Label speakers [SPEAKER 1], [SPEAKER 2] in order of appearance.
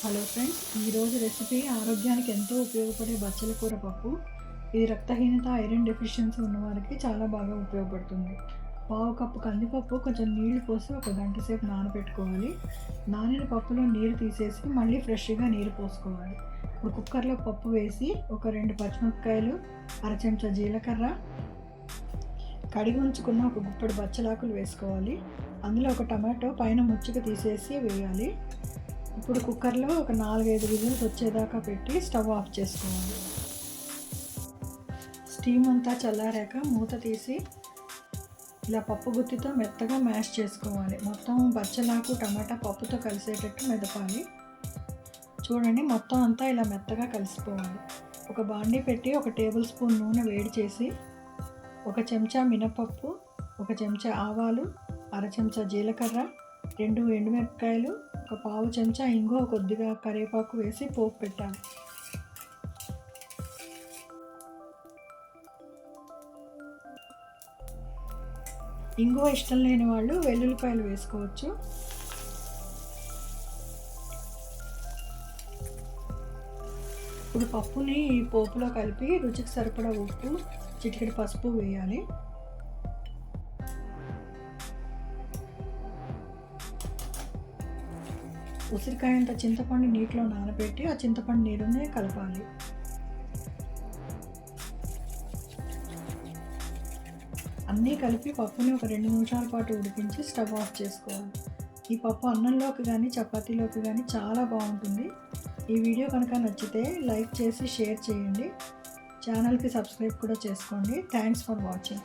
[SPEAKER 1] Hello friends ఈరోజు recipe ఆరోగ్యానికి ఎంతో ఉపయోగపడే బచ్చల కూర పప్పు. ఇది రక్తహీనత ఐరన్ డెఫిషియన్సీ ఉన్న వారికి చాలా బాగా ఉపయోగపడుతుంది. పావు కప్పు కందిపప్పు కొంచెం నీళ్ళు పోసి ఒక గంట సేపు నానబెట్టుకోవాలి. నానిన పప్పులో నీరు తీసేసి మళ్ళీ ఫ్రెష్గా నీరు పోసుకోవాలి. ఇప్పుడు కుక్కర్లో పప్పు వేసి ఒక రెండు పచ్చిమిరపకాయలు అర చెంచా జీలకర్ర కడిగి ఉంచుకున్న ఒక గుప్పడి బచ్చలాకులు వేసుకోవాలి. అందులో ఒక టమాటో పైన ముచ్చుక తీసేసి వేయాలి. ఇప్పుడు కుక్కర్లో ఒక నాలుగైదు విజిల్స్ వచ్చేదాకా పెట్టి స్టవ్ ఆఫ్ చేసుకోవాలి. స్టీమ్ అంతా చల్లారాక మూత తీసి ఇలా పప్పు గుత్తితో మెత్తగా మ్యాష్ చేసుకోవాలి. మొత్తం బచ్చలాకు టమాటా పప్పుతో కలిసేటట్టు మెదపాలి. చూడండి మొత్తం అంతా ఇలా మెత్తగా కలిసిపోవాలి. ఒక బాండీ పెట్టి ఒక టేబుల్ స్పూన్ నూనె వేడి చేసి ఒక చెంచా మినపప్పు ఒక చెంచా ఆవాలు అర చెంచా జీలకర్ర రెండు ఎండుమిరపకాయలు ఒక పావు చెంచా ఇంగువ కొద్దిగా కరివేపాకు వేసి పోపు పెట్టాలి. ఇంగువ ఇష్టం లేని వాళ్ళు వెల్లుల్లిపాయలు వేసుకోవచ్చు. ఇప్పుడు పప్పుని పోపులో కలిపి రుచికి సరిపడా ఉప్పు చిటికెడు పసుపు వేయాలి. ఉసిరికాయంత చింతపండు నీటిలో నానబెట్టి ఆ చింతపండు నీరునే కలపాలి. అన్నీ కలిపి పప్పుని ఒక రెండు నిమిషాల పాటు ఉడికించి స్టవ్ ఆఫ్ చేసుకోవాలి. ఈ పప్పు అన్నంలోకి కానీ చపాతీలోకి కానీ చాలా బాగుంటుంది. ఈ వీడియో కనుక నచ్చితే లైక్ చేసి షేర్ చేయండి. ఛానల్కి సబ్స్క్రైబ్ కూడా చేసుకోండి. Thanks for watching.